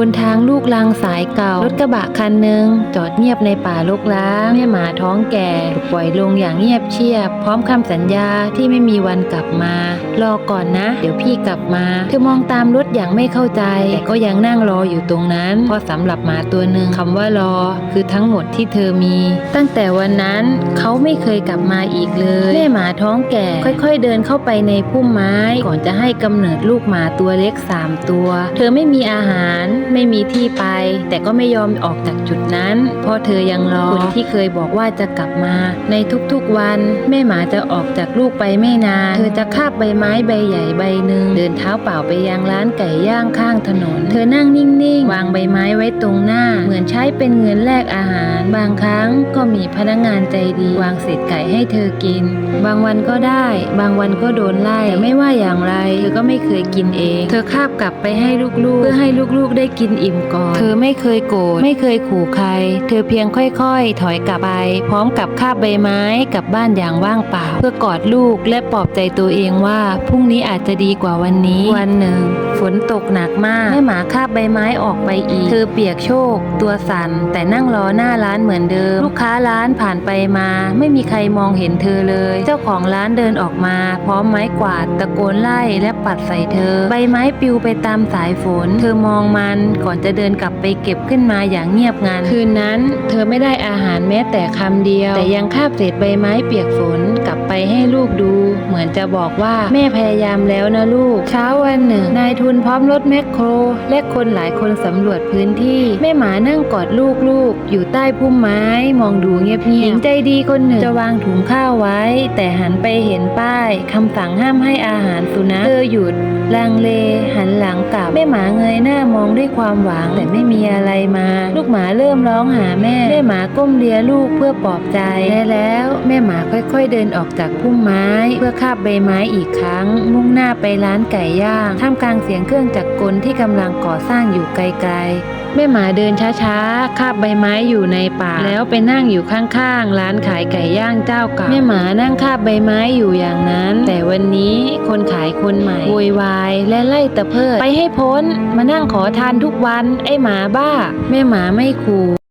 บนทางลูกลังสายเก่ารถกระบะคันหนึ่งจอดเงียบในป่ารกร้างแม่หมาท้องแก่ถูกปล่อยลงอย่างเงียบเชียบ พร้อมคำสัญญาที่ไม่มีวันกลับมา รอก่อนนะ เดี๋ยวพี่กลับมา เธอมองตามรถอย่างไม่เข้าใจ แต่ก็ยังนั่งรออยู่ตรงนั้นเพราะสำหรับหมาตัวหนึ่งคำว่ารอ คือทั้งหมดที่เธอมี ตั้งแต่วันนั้นเขาไม่เคยกลับมาอีกเลยแม่หมาท้องแก่ ค่อย ๆ เดินเข้าไปในพุ่มไม้ก่อนจะให้กำเนิดลูกหมาตัวเล็กสามตัว เธอไม่มีอาหารไม่มีที่ไป แต่ก็ไม่ยอมออกจากจุดนั้น เพราะเธอยังรอคนที่เคยบอกว่าจะกลับมา ในทุกๆวัน แม่หมาจะออกจากลูกไปไม่นาน เธอจะคาบใบไม้ใบใหญ่ใบหนึ่งเดินเท้าเปล่าไปยังร้านไก่ย่างข้างถนน เธอนั่งนิ่งๆ วางใบไม้ไว้ตรงหน้า เหมือนใช้เป็นเงินแลกอาหาร บางครั้งก็มีพนักงานใจดี วางเศษไก่ให้เธอกิน บางวันก็ได้ บางวันก็โดนไล่แต่ไม่ว่าอย่างไร เธอก็ไม่เคยกินเอง เธอคาบกลับไปให้ลูกๆ เพื่อให้ลูกๆได้กินอิ่มก่อน เธอไม่เคยโกรธไม่เคยขู่ใคร เธอเพียงค่อยๆ ถอยกลับไป พร้อมกับคาบใบไม้กลับบ้านอย่างว่างเปล่า เพื่อกอดลูกและปลอบใจตัวเองว่าพรุ่งนี้อาจจะดีกว่าวันนี้วันหนึ่ง ฝนตกหนักมากแม่หมาคาบใบไม้ออกไปอีก เธอเปียกโชก ตัวสั่นแต่นั่งรอหน้าร้านเหมือนเดิม ลูกค้าร้านผ่านไปมา ไม่มีใครมองเห็นเธอเลย เจ้าของร้านเดินออกมา พร้อมไม้กวาดตะโกนไล่และปัดใส่เธอ ใบไม้ปลิวไปตามสายฝน เธอมองมันก่อนจะเดินกลับไปเก็บขึ้นมาอย่างเงียบงันคืนนั้น เธอไม่ได้อาหารแม้แต่คำเดียว แต่ยังคาบเศษใบไม้เปียกฝนกลับไปให้ลูกดู เหมือนจะบอกว่าแม่พยายามแล้วนะลูก เช้าวันหนึ่งนายทุนพร้อมรถแมคโคร และคนหลายคนสำรวจพื้นที่ แม่หมานั่งกอดลูกๆ อยู่ใต้พุ่มไม้ มองดูเงียบๆหญิงใจดีคนหนึ่งจะวางถุงข้าวไว้ แต่หันไปเห็นป้ายคำสั่งห้ามให้อาหารสุนัขเธอหยุด ลังเล หันหลังกลับแม่หมาเงยหน้ามองด้วยความหวังแต่ไม่มีอะไรมา ลูกหมาเริ่มร้องหาแม่ แม่หมาก้มเลียลูกเพื่อปลอบใจและแล้ว แม่หมาค่อยๆเดินออกจากพุ่มไม้ เพื่อคาบใบไม้อีกครั้ง มุ่งหน้าไปร้านไก่ย่าง ท่ามกลางเสียงเครื่องจักรกลที่กำลังก่อสร้างอยู่ไกลๆ แม่หมาเดินช้าๆ คาบใบไม้อยู่ในป่า แล้วไปนั่งอยู่ข้างๆ ร้านขายไก่ย่างเจ้าเก่าแม่หมานั่งคาบใบไม้อยู่อย่างนั้น แต่วันนี้คนขายคนใหม่โวยวายและไล่ตะเพิดไปให้พ้น มานั่งขอทานทุกวันไอ้หมาบ้า แม่หมาไม่ขู่